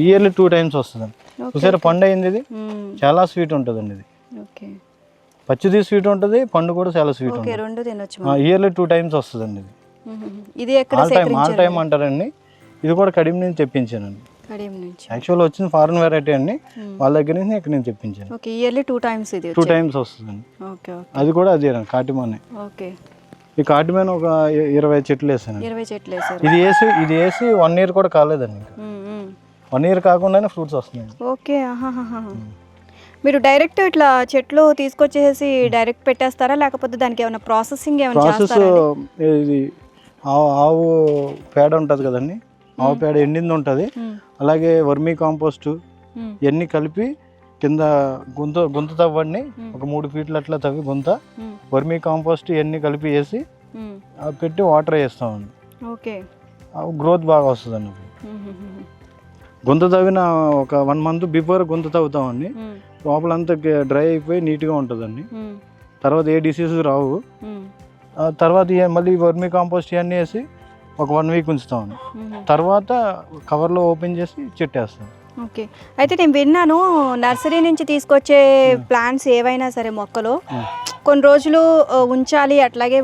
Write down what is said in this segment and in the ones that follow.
Yearly two times వస్తుందండి చూసారా పండు అయింది ఇది. చాలా స్వీట్ ఉంటుందండి ఇది. పచ్చిది స్వీట్ ఉంటుంది పండు కూడా చాలా స్వీట్ ఉంటుంది. ఇయర్లీ టూ టైమ్స్ వస్తుందండి ఇది. ఇది ఆల్ టైమ్ ఆల్ టైమ్ అంటారండి. ఇది కూడా కడియం నుంచి తెప్పించానండి. యాక్చువల్ వచ్చింది ఫారెన్ వెరైటీ అండి. వాళ్ళ దగ్గర నుంచి ఇక్కడ నేను తెప్పించాను. ఇయర్లీ టూ టైమ్స్ ఇది టూ. టైమ్స్ వస్తుందండి. అది కూడా అదే కాటిమానే. ఓకే. ఈ కాటిమాన్ ఒక ఇరవై చెట్లు వేసాను ఇరవై చెట్లు ఇది వేసి ఇది వేసి వన్ ఇయర్ కూడా కాలేదండి. వన్ ఇయర్ కాకుండానే ఫ్రూట్స్ వస్తున్నాయి ఓకే. మీరు డైరెక్ట్ ఇట్లా చెట్లు తీసుకొచ్చేసి డైరెక్ట్ పెట్టేస్తారా లేకపోతే దానికి ఏమైనా ప్రాసెసింగ్ ఏమైనా ప్రాసెస్ ఇది ఆవు ఆవు పేడ ఉంటుంది కదండి ఆవు పేడ ఎండింది ఉంటుంది. అలాగే వర్మీ కాంపోస్ట్. ఇవన్నీ కలిపి కింద గుంత గుంత తవ్వండి. ఒక మూడు ఫీట్లు అట్లా తవ్వి గుంత. వర్మీ కాంపోస్ట్ ఇవన్నీ కలిపి వేసి పెట్టి వాటర్ వేస్తామండి ఓకే గ్రోత్ బాగా మ్మ్, మ్మ్. గుంత తవ్విన ఒక వన్ మంత్ బిఫోర్ గుంత తవ్వుతామండి. లోపలంతా డ్రై అయిపోయి నీట్గా ఉంటుందండి. తర్వాత ఏ డిసీజెస్ రావు తర్వాత మళ్ళీ వర్మీ కాంపోస్ట్ ఇవన్నీ వేసి ఒక వన్ వీక్ ఉంచుతామండి. తర్వాత కవర్లో ఓపెన్ చేసి చెట్టేస్తాం ఓకే అయితే నేను విన్నాను నర్సరీ నుంచి తీసుకొచ్చే ప్లాంట్స్ ఏవైనా సరే మొక్కలు. కొన్ని రోజులు ఉంచాలి. అట్లాగే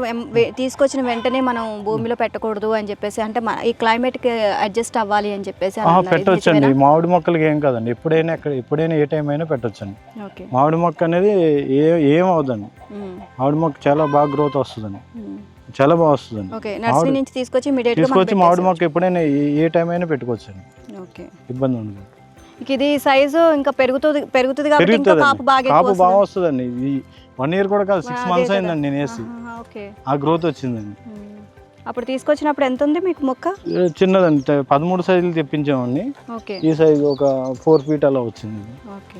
తీసుకొచ్చిన వెంటనే మనం భూమిలో పెట్టకూడదు అని చెప్పేసి అంటే ఈ క్లైమేట్కి అడ్జస్ట్ అవ్వాలి అని చెప్పేసి పెట్టొచ్చండి? మామిడి మొక్కలకి ఏం కాదండి. ఎప్పుడైనా ఎక్కడ ఎప్పుడైనా ఏ టైం అయినా పెట్టొచ్చండి. మామిడి మొక్క అనేది ఏ ఏం మ్మ్. మామిడి మొక్క చాలా బాగా గ్రోత్ వస్తుందండి. చాలా బాగా వస్తుందండి. నుంచి తీసుకొచ్చి తీసుకొచ్చి మామిడి మొక్క ఎప్పుడైనా ఏ- టైం అయినా పెట్టుకోవచ్చండి. ఇబ్బంది ఉండదు. ఇది సైజు ఇంకా పెరుగుతుంది పెరుగుతుంది కాబట్టి కాపు బాగా కాపు? వస్తుందండి. వన్ ఇయర్ కూడా కాదు సిక్స్ మంత్స్. అయిందండి నేను వేసి ఓకే. ఆ గ్రోత్ వచ్చిందండి. అప్పుడు తీసుకొచ్చినప్పుడు ఎంత ఉంది మీకు మొక్క? చిన్నదండి పదమూడు సైజులు తెప్పించామండి. ఈ సైజు ఒక ఫోర్ ఫీట్ అలా వచ్చింది.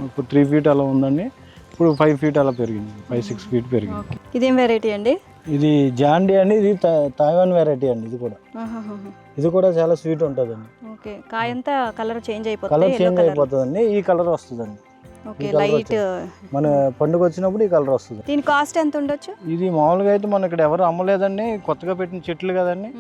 ఇప్పుడు త్రీ ఫీట్ అలా ఉందండి. ఇప్పుడు ఫైవ్ ఫీట్ అలా పెరిగింది. ఫైవ్ సిక్స్ ఫీట్ పెరిగింది. ఇదేం వెరైటీ అండి? ఇది జాండీ అండి ఇది తాయివాన్ వెరైటీ అండి ఇది కూడా. ఇది కూడా చాలా స్వీట్ ఉంటుందండి. ఓకే. కాయంతా కలర్ చేంజ్ అయిపోతుంది చేంజ్ కలర్ అయిపోతుందండి ఈ కలర్ వస్తుందండి. Okay light. మన పండుగ వచ్చినప్పుడు ఈ కలర్ వస్తుంది. దీని కాస్ట్ ఎంత ఉండొచ్చు? ఇది మామూలుగా అయితే మన ఇక్కడ ఎవరు అమ్మలేదండి కొత్తగా పెట్టిన చెట్లు కదండి.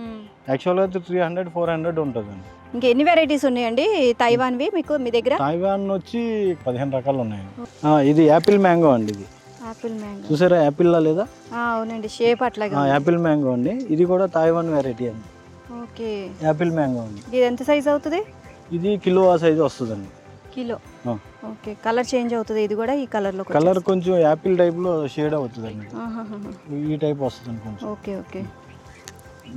యాక్చువల్గా అయితే త్రీ హండ్రెడ్ ఫోర్ హండ్రెడ్ ఉంటుందండి. ఇంకా ఎన్ని వెరైటీస్ ఉన్నాయండి? తైవాన్వి మీకు మీ దగ్గర? తాయివాన్ వచ్చి పదిహేను రకాలు ఉన్నాయండి ఆ, ఇది యాపిల్ మ్యాంగో అండి ఇది. Apple mango. చూసారా యాపిల్లా లేదా? అవునండి షేప్ అట్లాగే. యాపిల్ మ్యాంగో అండి. ఇది కూడా తాయివాన్ వెరైటీ అండి. ఓకే. యాపిల్ మ్యాంగో అండి. ఇది ఎంత సైజ్ అవుతుంది? ఇది కిలో ఆ సైజు వస్తుందండి. కిలో. ఓకే కలర్ చేంజ్ అవుతుంది. ఇది కూడా ఈ కలర్లో కలర్ కొంచెం యాపిల్ టైప్లో షేడ్ అవుతుందండి. ఈ టైప్ వస్తుందండి కొంచెం. Okay okay.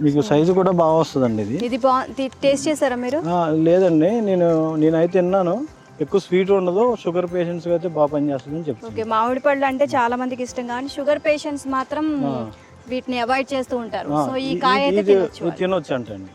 మీకు సైజు కూడా బాగా వస్తుందండి ఇది. ఇది టేస్ట్ చేశారా మీరు? లేదండి. నేను నేనైతే తిన్నాను. ఎక్కువ స్వీట్ ఉండదు. షుగర్ పేషెంట్స్ అయితే బాగా పనిచేస్తుందని చెప్తాను ఓకే మామిడి పళ్ళు అంటే చాలా మందికి ఇష్టం. కానీ షుగర్ పేషెంట్స్ మాత్రం వీటిని అవాయిడ్ చేస్తూ ఉంటారు. సో ఈ కాయ అయితే. తినొచ్చు అంటండి.